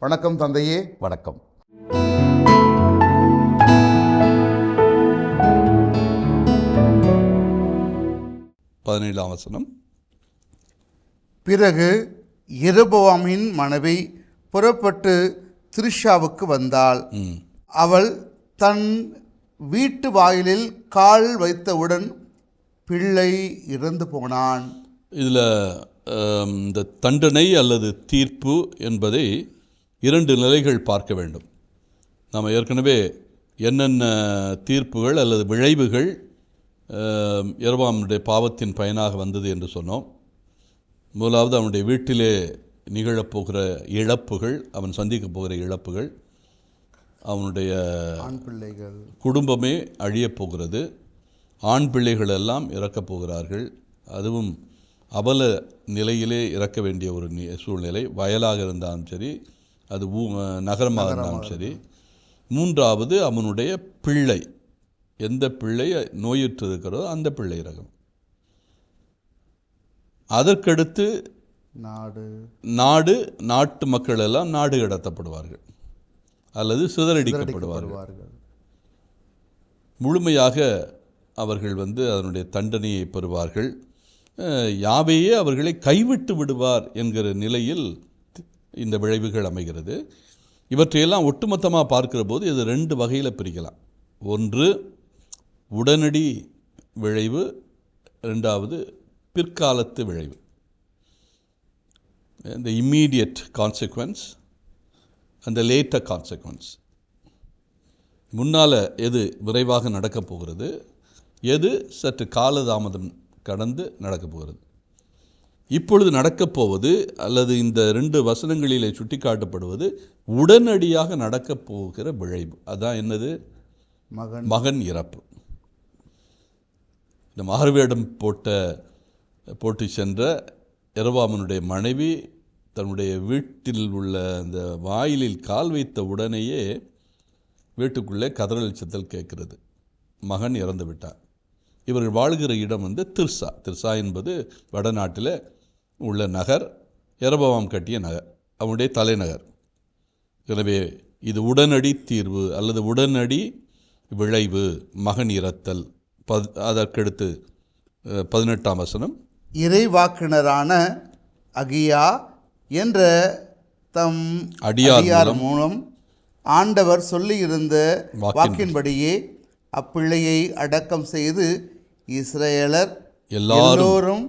வணக்கம் தந்தையே வணக்கம். பதினேழாம் வசனம். பிறகு எருபவாமின் மனைவி புறப்பட்டு திரிஷாவுக்கு வந்தாள். அவள் தன் வீட்டு வாயிலில் கால் வைத்தவுடன் பிள்ளை இறந்து போனான். இதில் இந்த தண்டனை அல்லது தீர்ப்பு என்பதை இரண்டு நிலைகள் பார்க்க வேண்டும். நாம் ஏற்கனவே என்னென்ன தீர்ப்புகள் அல்லது விளைவுகள் இரவாமுடைய பாவத்தின் பயனாக வந்தது என்று சொன்னோம். முதலாவது அவனுடைய வீட்டிலே நிகழப்போகிற இழப்புகள் அவன் சந்திக்கப் போகிற இழப்புகள் அவனுடைய ஆண் பிள்ளைகள். குடும்பமே அழியப் போகிறது ஆண் பிள்ளைகள் எல்லாம் இறக்கப் போகிறார்கள் அதுவும் அவல நிலையிலே இறக்க வேண்டிய ஒரு சூழ்நிலை வயலாக இருந்தாலும் சரி அது ஊ நகரமாக இருந்தாலும் சரி. மூன்றாவது அவனுடைய பிள்ளை. எந்த பிள்ளை நோயுற்று இருக்கிறதோ அந்த பிள்ளை இறக்கும் அதற்கடுத்து நாடு. நாடு நாட்டு மக்கள் எல்லாம் நாடு கடத்தப்படுவார்கள். அல்லது சிதறடிக்கப்படுவார்கள். முழுமையாக அவர்கள் வந்து அதனுடைய தண்டனையை பெறுவார்கள். யாவையே அவர்களை கைவிட்டு விடுவார் என்கிற நிலையில் இந்த விளைவுகள் அமைகிறது. இவற்றையெல்லாம் ஒட்டுமொத்தமாக பார்க்கிற போது இது ரெண்டு வகையில் பிரிக்கலாம். ஒன்று உடனடி விளைவு ரெண்டாவது பிற்காலத்து விளைவு. இந்த இம்மீடியட் கான்சிக்வன்ஸ் அந்த லேட்டர் கான்சிக்வன்ஸ் முன்னால் எது விரைவாக நடக்கப் போகிறது? எது சற்று காலதாமதம் கடந்து நடக்கப் போகிறது? இப்பொழுது நடக்கப் போவது அல்லது இந்த ரெண்டு வசனங்களிலே சுட்டிக்காட்டப்படுவது உடனடியாக நடக்கப் போகிற விளைவு அதான் என்னது? மகன். மகன் இறப்பு. இந்த மாறுவேடம் போட்ட போட்டு சென்ற எரவாமனுடைய மனைவி தன்னுடைய வீட்டில் உள்ள அந்த வாயிலில் கால் வைத்த உடனேயே வீட்டுக்குள்ளே கதறல் சத்தல் கேட்கிறது. மகன் இறந்து விட்டார். இவர்கள் வாழ்கிற இடம் வந்து திர்சா. திர்சா என்பது வடநாட்டில் உள்ள நகர் எரபவாம் கட்டிய நகர் அவனுடைய தலைநகர் எனவே இது உடனடி தீர்வு அல்லது உடனடி விளைவு மகன் இறத்தல் பத் அதற்கடுத்து பதினெட்டாம் வசனம் இறைவாக்கினரான அகியா என்ற தம் அடியார் மூலம் ஆண்டவர் சொல்லியிருந்த வாக்கின்படி. வாக்கின்படியே அப்பிள்ளையை அடக்கம் செய்து இஸ்ரேலர் எல்லோரும்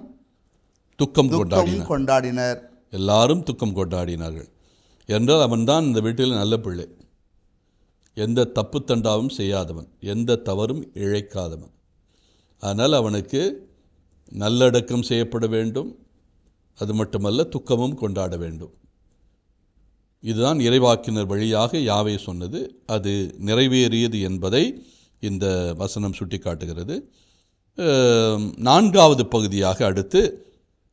துக்கம் கொண்டாடினார். கொண்டாடினர். எல்லாரும் துக்கம் கொண்டாடினார்கள். என்றால் அவன்தான் இந்த வீட்டில் நல்ல பிள்ளை. எந்த தப்பு தண்டாவும் செய்யாதவன். எந்த தவறும் இழைக்காதவன். அதனால் அவனுக்கு நல்லடக்கம் செய்யப்பட வேண்டும். அது மட்டுமல்ல துக்கமும் கொண்டாட வேண்டும். இதுதான் இறைவாக்கினர் வழியாக யாவே சொன்னது. அது நிறைவேறியது என்பதை இந்த வசனம் சுட்டிக்காட்டுகிறது. நான்காவது பகுதியாக அடுத்து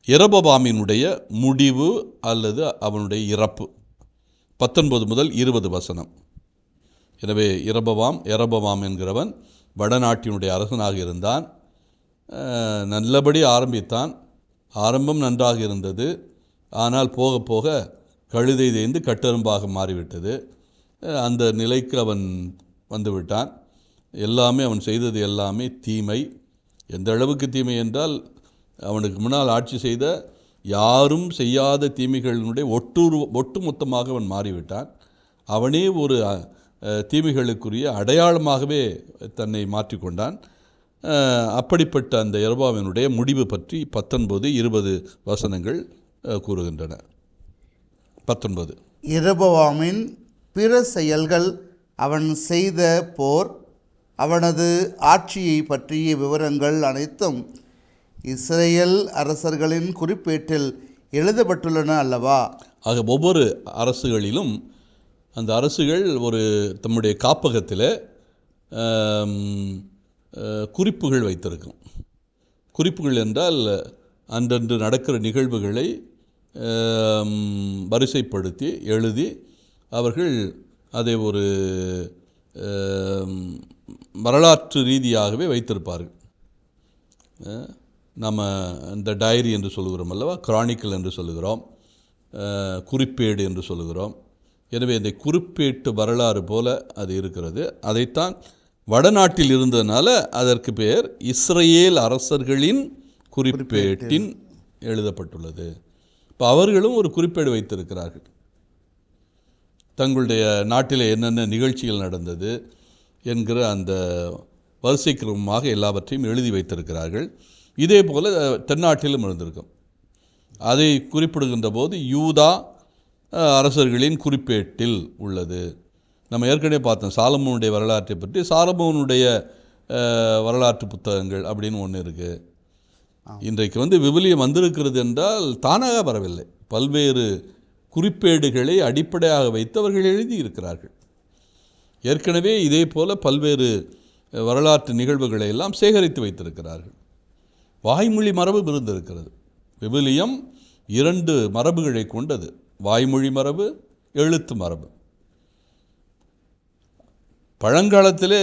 இரபபாமினுடைய முடிவு அல்லது அவனுடைய இறப்பு. பத்தொன்பது முதல் இருபது வசனம். எனவே இரபவாம் எரபவாம் என்கிறவன் வடநாட்டினுடைய அரசனாக இருந்தான். நல்லபடி ஆரம்பித்தான். ஆரம்பம் நன்றாக இருந்தது. ஆனால் போக போக கழுதை தேய்ந்து கட்டெரும்பாக மாறிவிட்டது. அந்த நிலைக்கு அவன் வந்துவிட்டான். எல்லாமே அவன் செய்தது எல்லாமே தீமை. எந்த அளவுக்கு தீமை என்றால் அவனுக்கு முன்னால் ஆட்சி செய்த யாரும் செய்யாத தீமைகளினுடைய ஒட்டுரு ஒட்டுமொத்தமாக அவன் மாறிவிட்டான். அவனே ஒரு தீமைகளுக்குரிய அடையாளமாகவே தன்னை மாற்றிக்கொண்டான். அப்படிப்பட்ட அந்த இரபாவினுடைய முடிவு பற்றி பத்தொன்பது இருபது வசனங்கள் கூறுகின்றன. பத்தொன்பது. இரபவாமின் பிற செயல்கள் அவன் செய்த போர் அவனது ஆட்சியை பற்றிய விவரங்கள் அனைத்தும் இஸ்ரேல் அரசர்களின் குறிப்பேட்டில் எழுதப்பட்டுள்ளன அல்லவா? ஆக ஒவ்வொரு அரசுகளிலும் அந்த அரசுகள் ஒரு தம்முடைய காப்பகத்தில் குறிப்புகள் வைத்திருக்கும். குறிப்புகள் என்றால் அன்றன்று நடக்கிற நிகழ்வுகளை வரிசைப்படுத்தி எழுதி அவர்கள் அதை ஒரு வரலாற்று ரீதியாகவே வைத்திருப்பார்கள். நம்ம இந்த டைரி என்று சொல்லுகிறோம் அல்லவா? கிரானிக்கல் என்று சொல்லுகிறோம். குறிப்பேடு என்று சொல்லுகிறோம். எனவே இந்த குறிப்பேட்டு வரலாறு போல அது இருக்கிறது. அதைத்தான் வடநாட்டில் இருந்ததுனால அதற்கு பெயர் இஸ்ரேல் அரசர்களின் குறிப்பேட்டின் எழுதப்பட்டுள்ளது. இப்போ அவர்களும் ஒரு குறிப்பேடு வைத்திருக்கிறார்கள். தங்களுடைய நாட்டில் என்னென்ன நிகழ்ச்சிகள் நடந்தது என்கிற அந்த வரிசை கிரமமாக எல்லாவற்றையும் எழுதி வைத்திருக்கிறார்கள். இதே போல் தென்னாட்டிலும் இருந்திருக்கும். அதை குறிப்பிடுகின்ற போது யூதா அரசர்களின் குறிப்பேட்டில் உள்ளது. நம்ம ஏற்கனவே பார்த்தோம் சாலமோனுடைய வரலாற்றை பற்றி. சாலமோனுடைய வரலாற்று புத்தகங்கள் அப்படின்னு ஒன்று இருக்குது இன்றைக்கு வந்து விவிலியம் வந்திருக்கிறது என்றால் தானாக வரவில்லை. பல்வேறு குறிப்பேடுகளை அடிப்படையாக வைத்து அவர்கள் எழுதியிருக்கிறார்கள். ஏற்கனவே இதே போல பல்வேறு வரலாற்று நிகழ்வுகளை எல்லாம் சேகரித்து வைத்திருக்கிறார்கள். வாய்மொழி மரபு இருந்திருக்கிறது விவிலியம் இரண்டு மரபுகளை கொண்டது. வாய்மொழி மரபு எழுத்து மரபு. பழங்காலத்திலே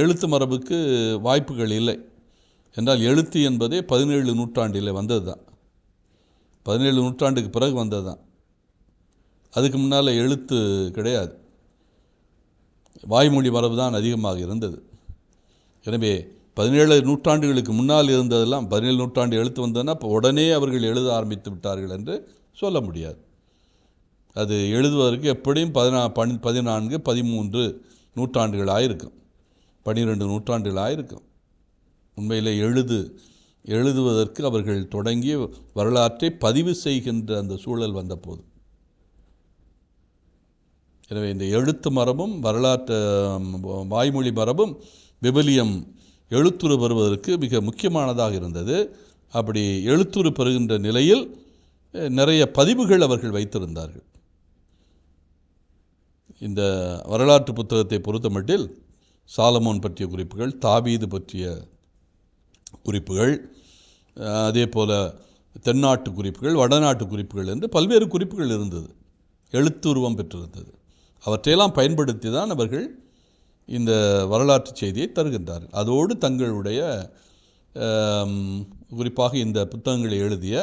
எழுத்து மரபுக்கு வாய்ப்புகள் இல்லை. என்றால் எழுத்து என்பதே பதினேழு நூற்றாண்டில் வந்தது தான் பதினேழு நூற்றாண்டுக்கு பிறகு வந்தது தான் அதுக்கு முன்னால் எழுத்து கிடையாது. வாய்மொழி மரபு தான் அதிகமாக இருந்தது. எனவே பதினேழு நூற்றாண்டுகளுக்கு முன்னால் இருந்ததெல்லாம் பதினேழு நூற்றாண்டு எழுத்து வந்ததுன்னா இப்போ உடனே அவர்கள் எழுத ஆரம்பித்து விட்டார்கள் என்று சொல்ல முடியாது. அது எழுதுவதற்கு எப்படியும் பதினா பன் பதினான்கு பதிமூன்று நூற்றாண்டுகள் ஆயிருக்கும். பன்னிரெண்டு நூற்றாண்டுகள் ஆயிருக்கும். உண்மையில் எழுது எழுதுவதற்கு அவர்கள் தொடங்கி வரலாற்றை பதிவு செய்கின்ற அந்த சூழல் வந்தபோது. எனவே இந்த எழுத்து மரபும் வரலாற்று வாய்மொழி மரபும் விவிலியம் எழுத்துரு பெறுவதற்கு மிக முக்கியமானதாக இருந்தது. அப்படி எழுத்துரு பெறுகின்ற நிலையில் நிறைய பதிவுகள் அவர்கள் வைத்திருந்தார்கள். இந்த வரலாற்று புத்தகத்தை பொறுத்தமட்டில் சாலமோன் பற்றிய குறிப்புகள் தாவீது பற்றிய குறிப்புகள் அதே போல் தென்னாட்டு குறிப்புகள் வடநாட்டு குறிப்புகள் என்று பல்வேறு குறிப்புகள் இருந்தது. எழுத்துருவம் பெற்றிருந்தது. அவற்றையெல்லாம் பயன்படுத்தி தான் அவர்கள் இந்த வரலாற்று செய்தியை தருகின்றார்கள் அதோடு தங்களுடைய குறிப்பாக இந்த புத்தகங்களை எழுதிய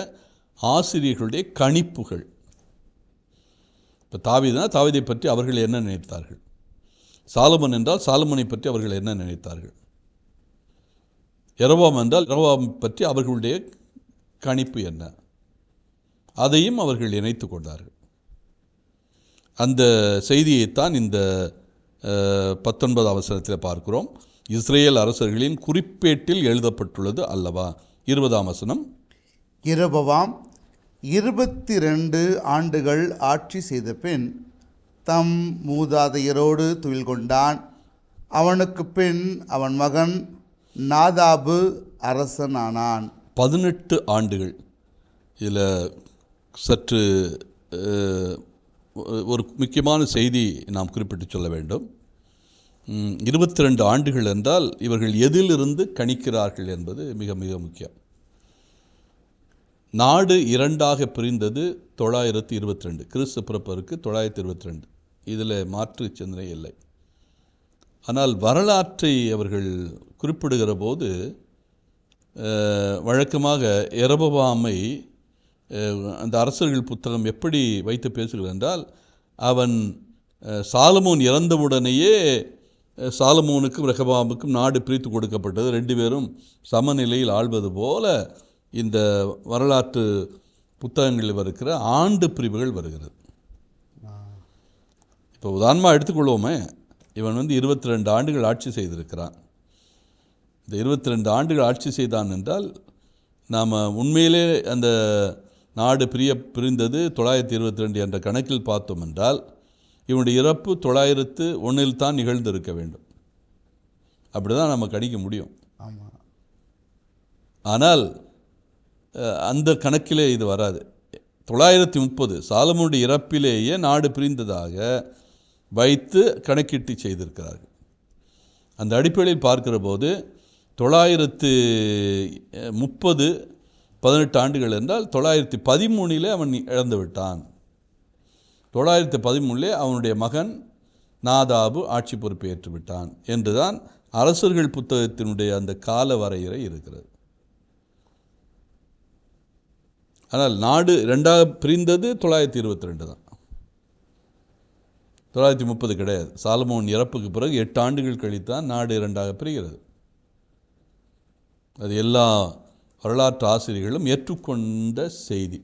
ஆசிரியர்களுடைய கணிப்புகள். இப்போ தாவீதுனா தாவிதை பற்றி அவர்கள் என்ன நினைத்தார்கள்? சாலமன் என்றால் சாலமனை பற்றி அவர்கள் என்ன நினைத்தார்கள்? எரவாம் என்றால் இரவாம் பற்றி அவர்களுடைய கணிப்பு என்ன? அதையும் அவர்கள் இணைத்து கொண்டார்கள். அந்த செய்தியைத்தான் இந்த அஹ், பத்தொன்பதாம் வசனத்தில் பார்க்கிறோம். இஸ்ரேல் அரசர்களின் குறிப்பேட்டில் எழுதப்பட்டுள்ளது அல்லவா? இருபதாம் வசனம். இரபவாம் இருபத்தி ரெண்டு ஆண்டுகள் ஆட்சி செய்த பின் தம் மூதாதையரோடு துயில் கொண்டான். அவனுக்கு பின் அவன் மகன் நாதாபு அரசனானான். பதினெட்டு ஆண்டுகள். இதில் சற்று ஒரு முக்கியமான செய்தி நாம் குறிப்பிட்டு சொல்ல வேண்டும். இருபத்தி ரெண்டு ஆண்டுகள் என்றால் இவர்கள் எதிலிருந்து கணிக்கிறார்கள் என்பது மிக மிக முக்கியம். நாடு இரண்டாக பிரிந்தது தொள்ளாயிரத்தி இருபத்தி ரெண்டு கிறிஸ்து பிறப்பருக்கு தொள்ளாயிரத்தி இருபத்தி ரெண்டு இதில் மாற்று சிந்தனை இல்லை. ஆனால் வரலாற்றை அவர்கள் குறிப்பிடுகிற போது வழக்கமாக எரபவாமை அந்த அரசர்கள் புத்தகம் எப்படி வைத்து பேசுகிறது என்றால் அவன் சாலமோன் இறந்தவுடனேயே சாலமோனுக்கும் ரெஹபாமுக்கும் நாடு பிரித்து கொடுக்கப்பட்டது. ரெண்டு பேரும் சமநிலையில் ஆள்வது போல இந்த வரலாற்று புத்தகங்களில் வருகிற ஆண்டு பிரிவுகள் வருகிறது. இப்போ உதாரணமாக எடுத்துக்கொள்வோமே. இவன் வந்து இருபத்தி ரெண்டு ஆண்டுகள் ஆட்சி செய்திருக்கிறான். இந்த இருபத்தி ரெண்டு ஆண்டுகள் ஆட்சி செய்தான் என்றால் நாம் உண்மையிலே அந்த நாடு பிரிய பிரிந்தது தொள்ளாயிரத்தி இருபத்தி ரெண்டு என்ற கணக்கில் பார்த்தோம் என்றால் இவனுடைய இறப்பு தொள்ளாயிரத்து ஒன்றில் தான் நிகழ்ந்திருக்க வேண்டும். அப்படி தான் நம்ம கணிக்க முடியும். ஆமாம் ஆனால் அந்த கணக்கிலே இது வராது. தொள்ளாயிரத்தி முப்பது சாலமோனுடைய இறப்பிலேயே நாடு பிரிந்ததாக வைத்து கணக்கிட்டு செய்திருக்கிறார்கள். அந்த அடிப்படையில் பார்க்கிற போது தொள்ளாயிரத்து முப்பது பதினெட்டு ஆண்டுகள் என்றால் தொள்ளாயிரத்தி பதிமூணிலே அவன் இழந்து விட்டான். தொள்ளாயிரத்து பதிமூணிலே அவனுடைய மகன் நாதாபு ஆட்சி பொறுப்பை ஏற்றுவிட்டான் என்றுதான் அரசர்கள் புத்தகத்தினுடைய அந்த கால வரையறை இருக்கிறது. ஆனால் நாடு ரெண்டாக பிரிந்தது தொள்ளாயிரத்தி இருபத்தி ரெண்டு தான் தொள்ளாயிரத்தி முப்பது கிடையாது. சாலமோன் இறப்புக்கு பிறகு எட்டு ஆண்டுகள் கழித்தான் நாடு இரண்டாக பிரிகிறது. அது எல்லா வரலாற்று ஆசிரியர்களும் ஏற்றுக்கொண்ட செய்தி.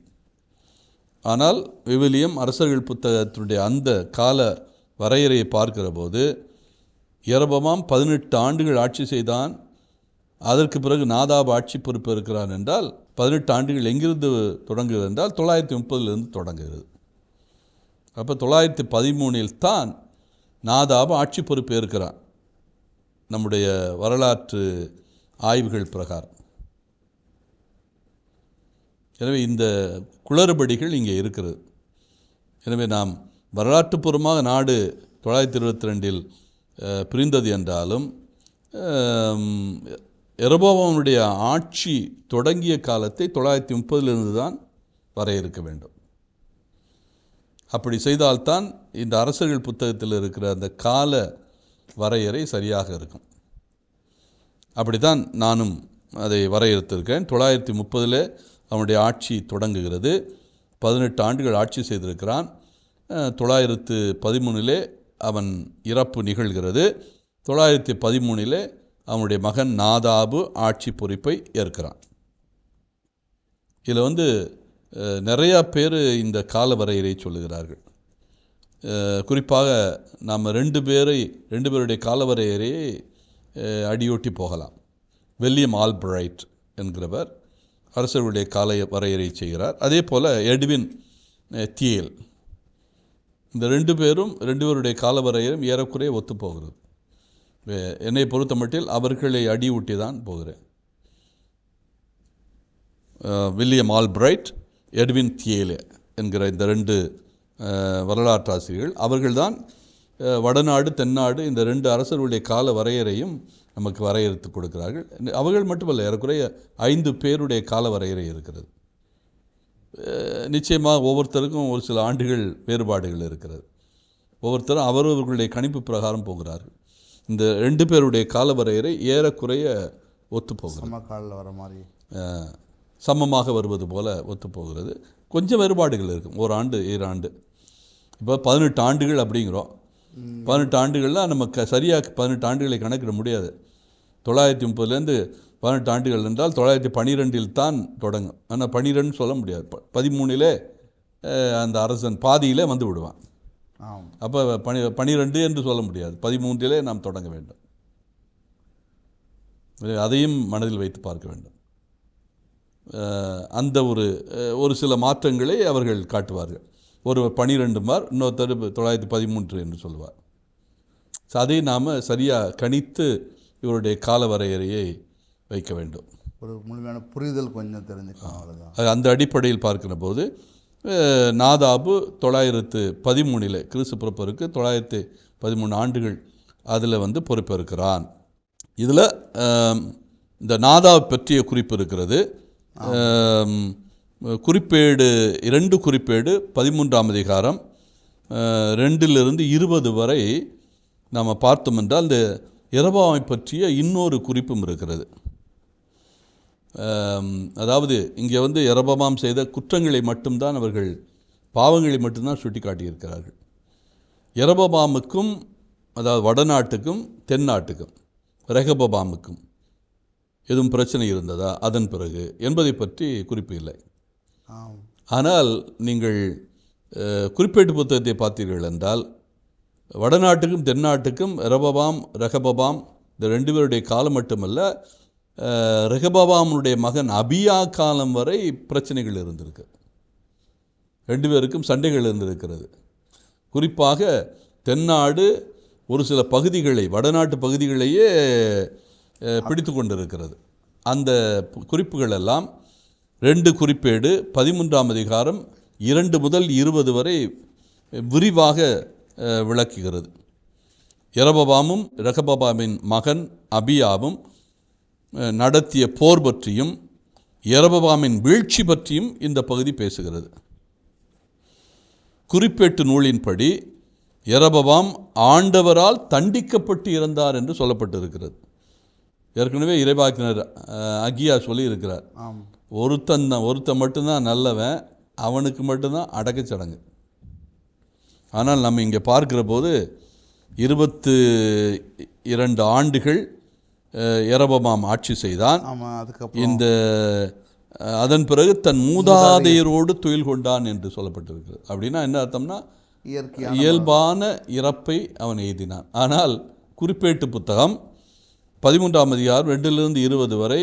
ஆனால் விவிலியம் அரசர்கள் புத்தகத்தினுடைய அந்த கால வரையறையை பார்க்கிற போது இரபமாம் பதினெட்டு ஆண்டுகள் ஆட்சி செய்தான் அதற்கு பிறகு நாதாப் ஆட்சி பொறுப்பு இருக்கிறான் என்றால் பதினெட்டு ஆண்டுகள் எங்கிருந்து தொடங்குகிறது என்றால் தொள்ளாயிரத்தி முப்பதிலிருந்து தொடங்குகிறது. அப்போ தொள்ளாயிரத்தி பதிமூணில் தான் நாதாப் ஆட்சி பொறுப்பு இருக்கிறான் நம்முடைய வரலாற்று ஆய்வுகள் பிரகாரம். எனவே இந்த குளறுபடிகள் இங்கே இருக்கிறது. எனவே நாம் வரலாற்றுப்பூர்வமாக நாடு தொள்ளாயிரத்தி இருபத்தி ரெண்டில் பிரிந்தது என்றாலும் எரபோவனுடைய ஆட்சி தொடங்கிய காலத்தை தொள்ளாயிரத்தி முப்பதிலிருந்து தான் வரையறுக்க வேண்டும். அப்படி செய்தால்தான் இந்த அரசர்கள் புத்தகத்தில் இருக்கிற அந்த கால வரையறை சரியாக இருக்கும். அப்படித்தான் நானும் அதை வரையறுத்திருக்கேன். தொள்ளாயிரத்தி முப்பதில் அவனுடைய ஆட்சி தொடங்குகிறது. பதினெட்டு ஆண்டுகள் ஆட்சி செய்திருக்கிறான். தொள்ளாயிரத்து பதிமூணிலே அவன் இறப்பு நிகழ்கிறது. தொள்ளாயிரத்தி பதிமூணிலே அவனுடைய மகன் நாதாபு ஆட்சி பொறுப்பை ஏற்கிறான். இதில் வந்து நிறையா பேர் இந்த கால வரையறை சொல்லுகிறார்கள் குறிப்பாக நாம் ரெண்டு பேரை ரெண்டு பேருடைய காலவரையறையை அடியொட்டி போகலாம். வில்லியம் ஆல்பிரைட் என்கிறவர் அரசர்களுடைய கால வரையறை செய்கிறார். அதே போல் எட்வின் தியேல். இந்த ரெண்டு பேரும் ரெண்டு பேருடைய கால வரையறையும் ஏறக்குறைய ஒத்துப்போகிறது என்னை பொறுத்த மட்டில் அவர்களை அடியூட்டி தான் போகிறேன். வில்லியம் ஆல்பிரைட் எட்வின் தியேலே என்கிற இந்த ரெண்டு வரலாற்றாசிரியர்கள் வரலாற்று ஆசிரியர்கள் அவர்கள்தான் வடநாடு தென்னாடு இந்த ரெண்டு அரசர்களுடைய கால வரையறையும் நமக்கு வரையறுத்து கொடுக்கிறார்கள். அவர்கள் மட்டுமல்ல ஏறக்குறைய ஐந்து பேருடைய கால வரையறை இருக்கிறது. நிச்சயமாக ஒவ்வொருத்தருக்கும் ஒரு சில ஆண்டுகள் வேறுபாடுகள் இருக்கிறது. ஒவ்வொருத்தரும் அவரவர்களுடைய கணிப்பு பிரகாரம் போகிறார்கள். இந்த ரெண்டு பேருடைய கால வரையறை ஏறக்குறைய ஒத்துப்போகிறது வர மாதிரி. சமமாக வருவது போல ஒத்துப்போகிறது கொஞ்சம் வேறுபாடுகள் இருக்கும். ஒரு ஆண்டு ஈராண்டு இப்போ பதினெட்டு ஆண்டுகள் அப்படிங்கிறோம். பதினெட்டு ஆண்டுகள்லாம் நம்ம க சரியாக பதினெட்டு ஆண்டுகளை கணக்கிட முடியாது. தொள்ளாயிரத்தி முப்பதுலேருந்து பதினெட்டு ஆண்டுகள் என்றால் தொள்ளாயிரத்தி பன்னிரெண்டில் தான் தொடங்கும். ஆனால் பன்னிரெண்டு சொல்ல முடியாது. ப பதிமூணிலே அந்த அரசன் பாதியிலே வந்து விடுவான். அப்போ பனி பனிரெண்டு என்று சொல்ல முடியாது. பதிமூன்றிலே நாம் தொடங்க வேண்டும். அதையும் மனதில் வைத்து பார்க்க வேண்டும். அந்த ஒரு ஒரு சில மாற்றங்களை அவர்கள் காட்டுவார்கள். ஒருவர் பனிரெண்டு மார் இன்னொருத்தர் தொள்ளாயிரத்தி பதிமூன்று என்று சொல்லுவார். ஸோ அதை நாம் சரியாக கணித்து இவருடைய கால வரையறையை வைக்க வேண்டும். ஒரு முழுமையான புரிதல் கொஞ்சம் தெரிஞ்சுக்கலாம் அந்த அடிப்படையில் பார்க்கிற போது நாதாபு தொள்ளாயிரத்து பதிமூணில் கிறிஸ்து பிறப்பருக்கு தொள்ளாயிரத்து பதிமூணு ஆண்டுகள் அதில் வந்து பொறுப்பேற்கிறான். இதில் இந்த நாதாவை பற்றிய குறிப்பு இருக்கிறது. குறிப்பேடு இரண்டு குறிப்பேடு பதிமூன்றாம் அதிகாரம் ரெண்டிலிருந்து இருபது வரை நாம் பார்த்தோம் என்றால் இந்த இரபாவை பற்றிய இன்னொரு குறிப்பும் இருக்கிறது. அதாவது இங்கே வந்து எரபமாம் செய்த குற்றங்களை மட்டும்தான் அவர்கள் பாவங்களை மட்டும்தான் சுட்டி காட்டியிருக்கிறார்கள் இரபபாமுக்கும் அதாவது வடநாட்டுக்கும் தென்னாட்டுக்கும் ரெகபபாமுக்கும் எதுவும் பிரச்சனை இருந்ததா? அதன் பிறகு என்பதை பற்றி குறிப்பு இல்லை. ஆனால் நீங்கள் குறிப்பேட்டு புத்தகத்தை பார்த்தீர்கள் என்றால் வடநாட்டுக்கும் தென்னாட்டுக்கும் ரபபாம் ரகபபாம் இந்த ரெண்டு பேருடைய காலம் மட்டுமல்ல அஹ், மகன் அபியா காலம் வரை பிரச்சனைகள் இருந்திருக்கு. ரெண்டு பேருக்கும் சண்டைகள் இருந்திருக்கிறது. குறிப்பாக தென்னாடு ஒரு சில பகுதிகளை வடநாட்டு பகுதிகளையே பிடித்து கொண்டிருக்கிறது. அந்த குறிப்புகள் எல்லாம் ரெண்டு குறிப்பேடு பதிமூன்றாம் அதிகாரம் இரண்டு முதல் இருபது வரை விரிவாக விளக்குகிறது. இரபபாமும் ரெகபபாமின் மகன் அபியாவும் நடத்திய போர் பற்றியும் இரபபாமின் வீழ்ச்சி பற்றியும் இந்த பகுதி பேசுகிறது. குறிப்பேட்டு நூலின்படி இரபபாம் ஆண்டவரால் தண்டிக்கப்பட்டு இறந்தார் என்று சொல்லப்பட்டிருக்கிறது. ஏற்கனவே இறைவாக்கினர் அஹ், அகியா சொல்லியிருக்கிறார். ஒருத்தன் தான் ஒருத்தன் மட்டும்தான் நல்லவன் அவனுக்கு மட்டும்தான் அடக்கச் சடங்கு. ஆனால் நம்ம இங்கே பார்க்கிற போது இருபத்து இரண்டு ஆண்டுகள் எரபமாம் ஆட்சி செய்தான். இந்த அதன் பிறகு தன் மூதாதையரோடு துயில் கொண்டான் என்று சொல்லப்பட்டிருக்கிறது. அப்படின்னா என்ன அர்த்தம்னா இயல்பான இறப்பை அவன் எய்தினான். ஆனால் குறிப்பேட்டு புத்தகம் பதிமூன்றாம் அதிகாரம் ரெண்டிலிருந்து இருபது வரை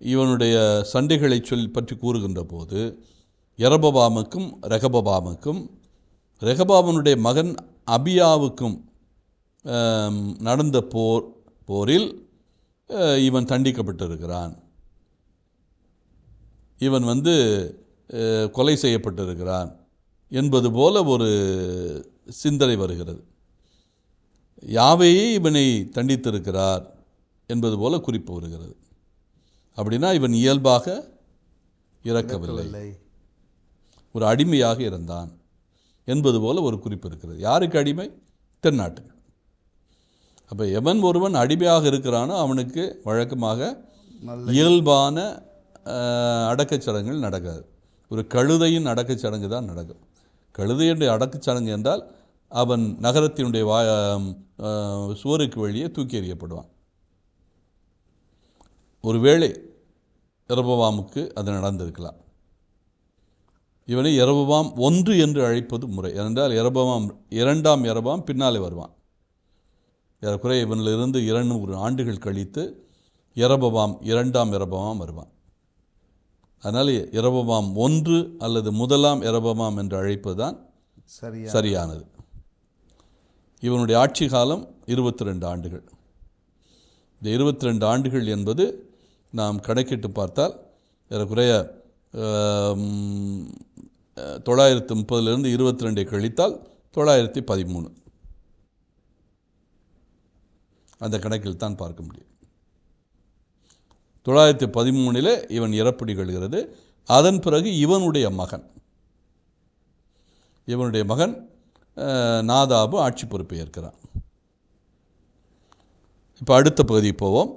இவனுடைய சண்டைகளை சொல் பற்றி கூறுகின்ற போது எரபபாமுக்கும் ரெகபபாமுக்கும் ரெகபாமனுடைய மகன் அபியாவுக்கும் நடந்த போர் போரில் இவன் தண்டிக்கப்பட்டிருக்கிறான். இவன் வந்து கொலை செய்யப்பட்டிருக்கிறான் என்பது போல ஒரு சிந்தனை வருகிறது. யாவையே இவனை தண்டித்திருக்கிறார். என்பது போல குறிப்பு வருகிறது. அப்படின்னா இவன் இயல்பாக இறக்கவில்லை. ஒரு அடிமையாக இருந்தான் என்பது போல ஒரு குறிப்பு இருக்கிறது. யாருக்கு அடிமை? தென்னாட்டுக்கு அப்போ எவன் ஒருவன் அடிமையாக இருக்கிறானோ அவனுக்கு வழக்கமாக இயல்பான அடக்கச் சடங்குகள் நடக்காது. ஒரு கழுதையின் அடக்கச் சடங்கு தான் நடக்கும். கழுதையுடைய அடக்கச் சடங்கு என்றால் அவன் நகரத்தினுடைய வா சுவருக்கு வெளியே தூக்கி எறியப்படுவான். ஒருவேளை இரபவாமுக்கு அது நடந்திருக்கலாம். இவனை இரபவாம் ஒன்று என்று அழைப்பது முறை. ஏனென்றால் இரபவாம் இரண்டாம் இரபாம் பின்னாலே வருவான். ஏறக்குறைய இவனிலிருந்து இருநூறு ஆண்டுகள் கழித்து இரபவாம் இரண்டாம் இரபவாம் வருவான். அதனால் இரபவாம் ஒன்று அல்லது முதலாம் இரபவாம் என்று அழைப்பது தான் சரியா சரியானது. இவனுடைய ஆட்சி காலம் இருபத்தி ரெண்டு ஆண்டுகள். இந்த இருபத்தி ரெண்டு ஆண்டுகள் என்பது நாம் கணக்கிட்டு பார்த்தால் ஏறக்குறைய தொள்ளாயிரத்து முப்பதுலேருந்து இருபத்தி ரெண்டை கழித்தால் தொள்ளாயிரத்தி பதிமூணு. அந்த கணக்கில் தான் பார்க்க முடியும். தொள்ளாயிரத்தி பதிமூணில் இவன் இறப்பு நிகழ்கிறது அதன் பிறகு இவனுடைய மகன். இவனுடைய மகன் நாதாபு ஆட்சி பொறுப்பை ஏற்கிறான். இப்போ அடுத்த பகுதிக்கு போவோம்.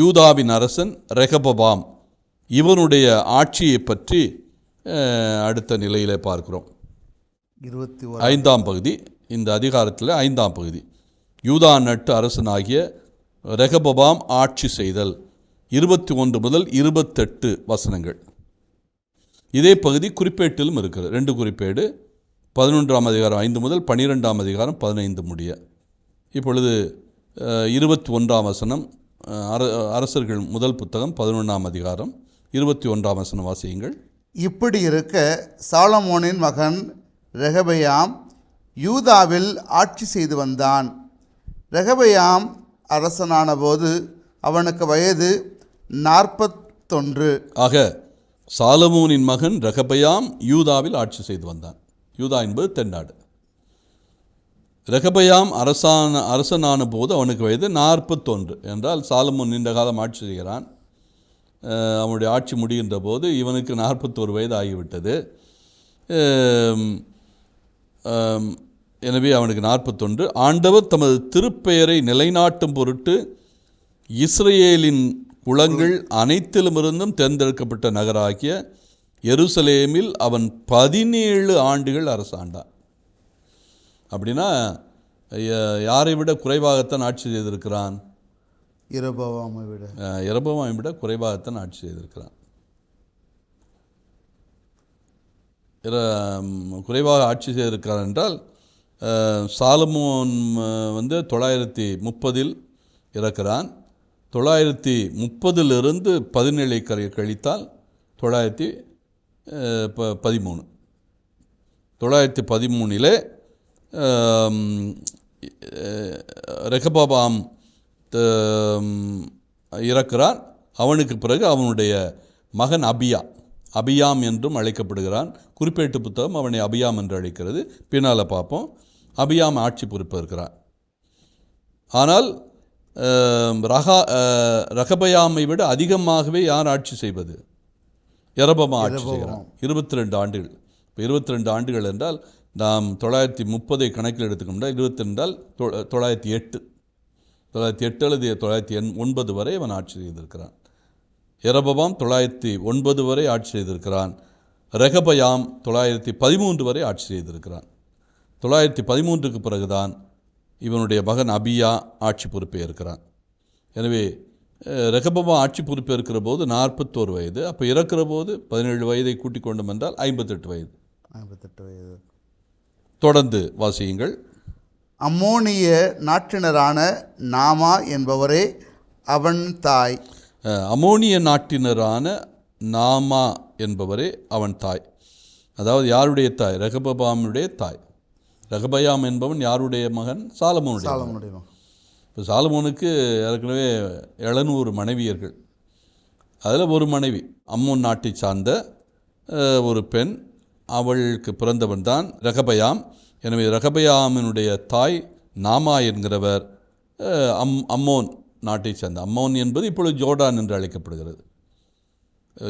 யூதாவின் அரசன் ரெகபபாம். இவனுடைய ஆட்சியை பற்றி அடுத்த நிலையிலே பார்க்கிறோம். இருபத்தி ஐந்தாம் பகுதி இந்த அதிகாரத்தில் ஐந்தாம் பகுதி. யூதா நட்டு அரசனாகிய ரெகபபாம் ஆட்சி செய்தல். இருபத்தி ஒன்று முதல் இருபத்தெட்டு வசனங்கள். இதே பகுதி குறிப்பேட்டிலும் இருக்கிறது. ரெண்டு குறிப்பேடு. பதினொன்றாம் அதிகாரம் ஐந்து முதல் பன்னிரெண்டாம் அதிகாரம் பதினைந்து முடிய. இப்பொழுது இருபத்தி ஒன்றாம் வசனம். அரசர்கள் முதல் புத்தகம் பதினொன்றாம் அதிகாரம் இருபத்தி ஒன்றாம் வசனம் வாசியுங்கள். இப்படி இருக்க சாலமோனின் மகன் ரெகபயாம் யூதாவில் ஆட்சி செய்து வந்தான். ரெகபயாம் அரசனானபோது அவனுக்கு வயது நாற்பத்தொன்று. ஆக சாலமோனின் மகன் ரெகபயாம் யூதாவில் ஆட்சி செய்து வந்தான். யூதா என்பது தென்னாடு. ரெகபயாம் அரசான அரசனான போது அவனுக்கு வயது நாற்பத்தொன்று என்றால் சாலமோன் நீண்ட காலம் ஆட்சி செய்கிறான். அவனுடைய ஆட்சி முடிகின்ற போது இவனுக்கு நாற்பத்தோரு வயது ஆகிவிட்டது. எனவே அவனுக்கு நாற்பத்தொன்று. ஆண்டவர் தமது திருப்பெயரை நிலைநாட்டும் பொருட்டு இஸ்ரேலின் குளங்கள் அனைத்திலுமிருந்தும் தேர்ந்தெடுக்கப்பட்ட நகராகிய எருசலேமில் அவன் பதினேழு ஆண்டுகள் அரசாண்டான். அப்படின்னா யாரை விட குறைவாகத்தான் ஆட்சி செய்திருக்கிறான்? இரபவாமை விட. இரபவாமை விட குறைவாகத்தான் ஆட்சி செய்திருக்கிறான். குறைவாக ஆட்சி செய்திருக்கிறார் என்றால் சாலமோன் வந்து தொள்ளாயிரத்தி முப்பதில் இறக்கிறான். தொள்ளாயிரத்தி முப்பதிலிருந்து பதினேழை கழி கழித்தால் தொள்ளாயிரத்தி ப பதிமூணு. தொள்ளாயிரத்தி பதிமூணிலே ரெகபாபாம் இறக்கிறான். அவனுக்கு பிறகு அவனுடைய மகன் அபியா அபியாம் என்றும் அழைக்கப்படுகிறான். குறிப்பேட்டு புத்தகம் அவனை அபியாம் என்று அழைக்கிறது. பின்னால் பார்ப்போம். அபியாம் ஆட்சி பொறுப்பேற்கிறான் ஆனால் அஹ், ரகா ரகபயாமை விட அதிகமாகவே யார் ஆட்சி செய்வது? எரபமா ஆட்சி செய்கிறான். இருபத்தி ரெண்டு ஆண்டுகள். இப்போ இருபத்தி ரெண்டு ஆண்டுகள் என்றால் நாம் தொள்ளாயிரத்தி முப்பதை கணக்கில் எடுத்துக்கொண்டால் இருபத்தி ரெண்டால் தொ- தொள்ளாயிரத்தி எட்டு. தொள்ளாயிரத்தி எட்டு அல்லது தொள்ளாயிரத்தி எண் ஒன்பது வரை அவன் ஆட்சி செய்திருக்கிறான். இரபபாம் தொள்ளாயிரத்தி ஒன்பது வரை ஆட்சி செய்திருக்கிறான். ரெகபயாம் தொள்ளாயிரத்தி பதிமூன்று வரை ஆட்சி செய்திருக்கிறான். தொள்ளாயிரத்தி பதிமூன்றுக்கு பிறகுதான் இவனுடைய மகன் அபியா ஆட்சி பொறுப்பேற்கிறான் எனவே அஹ், ரெகபமா ஆட்சி பொறுப்பேற்கிற போது நாற்பத்தோரு வயது அப்போ இறக்கிற போது பதினேழு வயதை கூட்டிக் கொண்டோம் என்றால் ஐம்பத்தெட்டு வயது. ஐம்பத்தெட்டு வயது. தொடர்ந்து வாசியுங்கள். அம்மோனிய நாட்டினரான நாமா என்பவரே அவன் தாய். அமோனிய நாட்டினரான நாமா என்பவரே அவன் தாய். அதாவது யாருடைய தாய்? ரெகபபாமுடைய தாய். ரெகபயாம் என்பவன் யாருடைய மகன்? சாலமோனுடைய மகன். சாலமுடைய மகன். இப்போ சாலமோனுக்கு ஏற்கனவே எழுநூறு மனைவியர்கள். அதில் ஒரு மனைவி அம்மோன் நாட்டை சார்ந்த ஒரு பெண். அவளுக்கு பிறந்தவன் தான் ரகபயாம். எனவே ரகபயாமினுடைய தாய் நாமா என்கிறவர் அம் அம்மோன் நாட்டை சேர்ந்த அம்மோன் என்பது இப்பொழுது ஜோர்டான் என்று அழைக்கப்படுகிறது.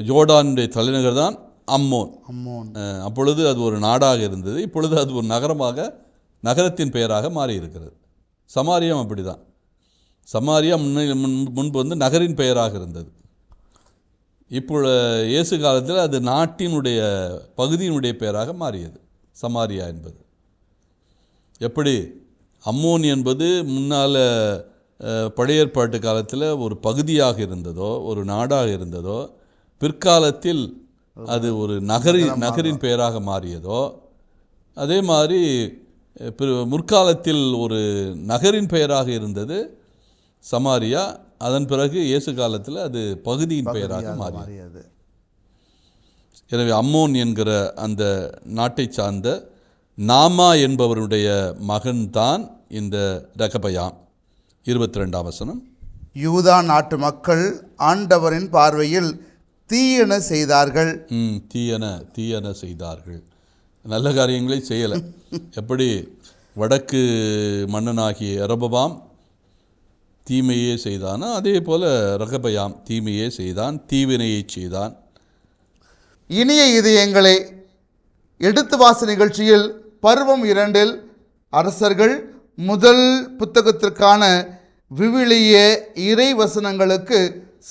ஜோர்டானுடைய தலைநகர் தான் அம்மோன். அம்மோன். அப்பொழுது அது ஒரு நாடாக இருந்தது இப்பொழுது அது ஒரு நகரமாக நகரத்தின் பெயராக மாறி இருக்கிறது சமாரியம் அப்படிதான். சமாரியா முன்ன முன் முன்பு வந்து நகரின் பெயராக இருந்தது. இப்போ இயேசு காலத்தில் அது நாட்டினுடைய பகுதியினுடைய பெயராக மாறியது. சமாரியா என்பது. எப்படி? அம்மோன் என்பது முன்னால் பழைய ஏற்பாட்டு காலத்தில் ஒரு பகுதியாக இருந்ததோ ஒரு நாடாக இருந்ததோ பிற்காலத்தில் அது ஒரு நகரின் நகரின் பெயராக மாறியதோ அதே மாதிரி முற்காலத்தில் ஒரு நகரின் பெயராக இருந்தது சமாரியா. அதன் பிறகு இயேசு காலத்தில் அது பகுதியின் பெயராக மாறியது. எனவே அம்மோன் என்கிற அந்த நாட்டை சார்ந்த நாமா என்பவருடைய மகன்தான் இந்த ரகபயாம் இருபத்தி ரெண்டாம் வசனம். யூதா நாட்டு மக்கள் ஆண்டவரின் பார்வையில் தீயன செய்தார்கள். தீயன தீயன செய்தார்கள். நல்ல காரியங்களை செய்யலை. எப்படி? வடக்கு மன்னனாகிய இரபபாம் தீமையே செய்தானோ. அதே போல ரகபயாம் தீமையே செய்தான் தீவினையை செய்தான். இனிய இதயங்களை எடுத்து வாச நிகழ்ச்சியில் பருவம் இரண்டில் அரசர்கள் முதல் புத்தகத்திற்கான விவிலிய இறை வசனங்களுக்கு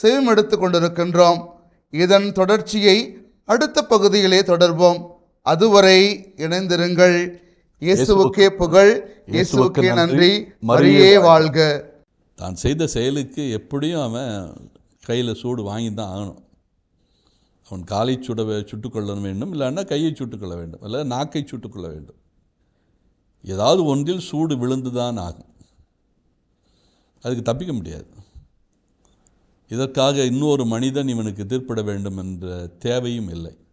செவிமெடுத்து கொண்டிருக்கின்றோம். இதன் தொடர்ச்சியை அடுத்த பகுதியிலே தொடர்வோம். அதுவரை இணைந்திருங்கள். இயேசுவுக்கே புகழ் இயேசுவுக்கே நன்றி. மரியே வாழ்க. தான் செய்த செயலுக்கு எப்படியும் அவன் கையில் சூடு வாங்கி தான் ஆகணும். அவன் காலை சுட சுட்டுக்கொள்ள வேண்டும். இல்லைன்னா கையை சுட்டுக்கொள்ள வேண்டும். இல்லை நாக்கை சுட்டுக்கொள்ள வேண்டும். ஏதாவது ஒன்றில் சூடு விழுந்து தான் ஆகும். அதுக்கு தப்பிக்க முடியாது. இதற்காக இன்னொரு மனிதன் இவனுக்கு எதிர்ப்பட வேண்டும் என்ற தேவையும் இல்லை.